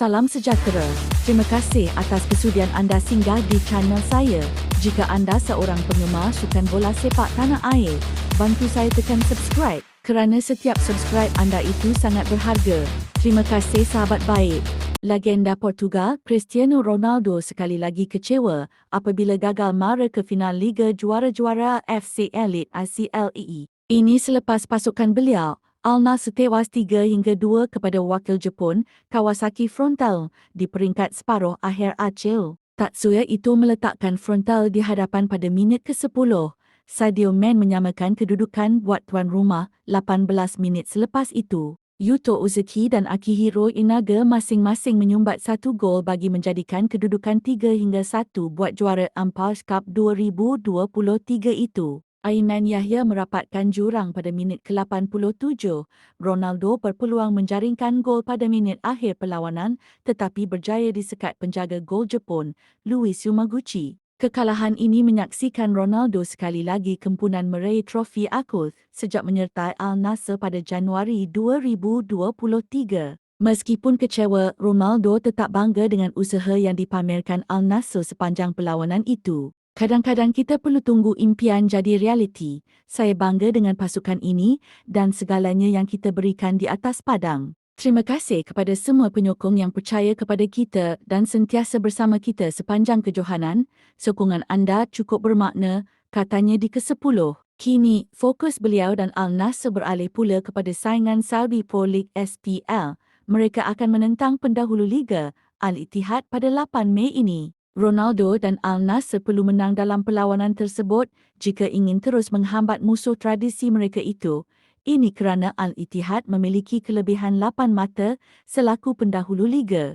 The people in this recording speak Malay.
Salam sejahtera. Terima kasih atas kesudian anda singgah di channel saya. Jika anda seorang penggemar sukan bola sepak tanah air, bantu saya tekan subscribe kerana setiap subscribe anda itu sangat berharga. Terima kasih sahabat baik. Legenda Portugal Cristiano Ronaldo sekali lagi kecewa apabila gagal mara ke final Liga Juara-Juara FC Elite ICLEE. Ini selepas pasukan beliau Al Nassr tewas 3 hingga 2 kepada wakil Jepun, Kawasaki Frontal, di peringkat separuh akhir Acil. Tatsuya itu meletakkan Frontal di hadapan pada minit ke-10. Sadio Man menyamakan kedudukan buat tuan rumah 18 minit selepas itu. Yuto Uzuki dan Akihiro Inaga masing-masing menyumbat satu gol bagi menjadikan kedudukan 3 hingga 1 buat juara Empires Cup 2023 itu. Aiman Yahya merapatkan jurang pada minit ke-87. Ronaldo berpeluang menjaringkan gol pada minit akhir perlawanan tetapi berjaya disekat penjaga gol Jepun, Luis Yumaguchi. Kekalahan ini menyaksikan Ronaldo sekali lagi kempunan meraih trofi Akul sejak menyertai Al Nassr pada Januari 2023. Meskipun kecewa, Ronaldo tetap bangga dengan usaha yang dipamerkan Al Nassr sepanjang perlawanan itu. Kadang-kadang kita perlu tunggu impian jadi realiti. Saya bangga dengan pasukan ini dan segalanya yang kita berikan di atas padang. Terima kasih kepada semua penyokong yang percaya kepada kita dan sentiasa bersama kita sepanjang kejohanan. Sokongan anda cukup bermakna, katanya di ke-10. Kini, fokus beliau dan Al Nassr beralih pula kepada saingan Saudi Pro League SPL. Mereka akan menentang pendahulu Liga, Al-Ittihad pada 8 Mei ini. Ronaldo dan Al Nassr perlu menang dalam perlawanan tersebut jika ingin terus menghambat musuh tradisi mereka itu. Ini kerana Al-Ittihad memiliki kelebihan 8 mata selaku pendahulu liga.